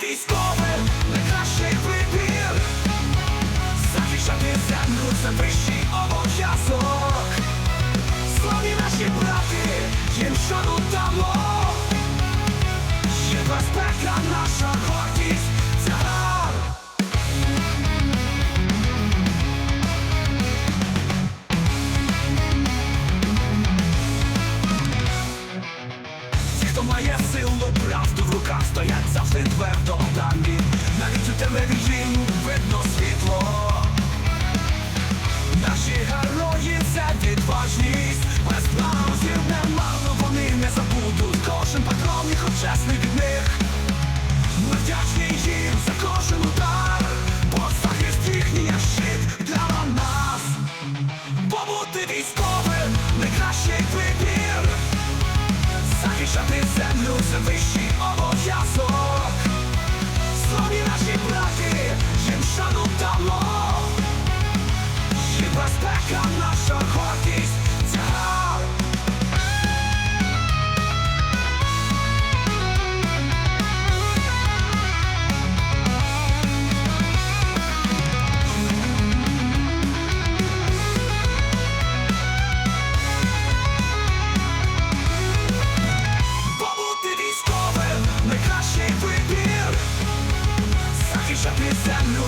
Бути військовим найкращий вибір Захищати землю, це вищий обов'язок. Побути військовим найкращий вибір. Захищати землю це вищий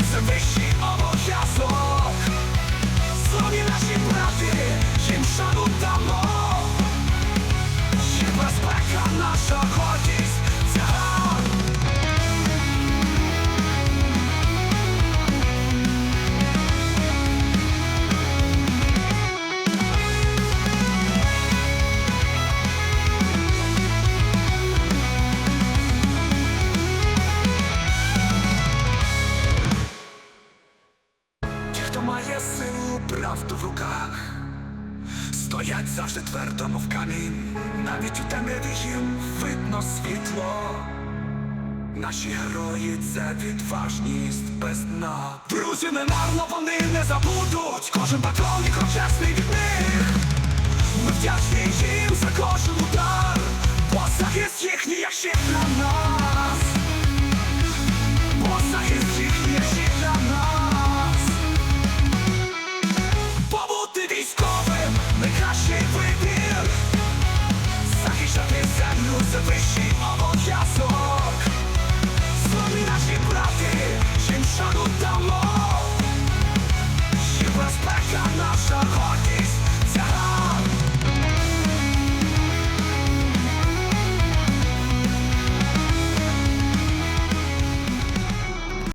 землю це хто має силу, правду в руках, стоять завжди твердо, мов камінь, навіть у темряві їм видно світло. Наші герої це відважність без дна. Друзі, не марно вони не забудуть. Кожен патрон і чесний від них. Ми вдячні їм за кожен удар,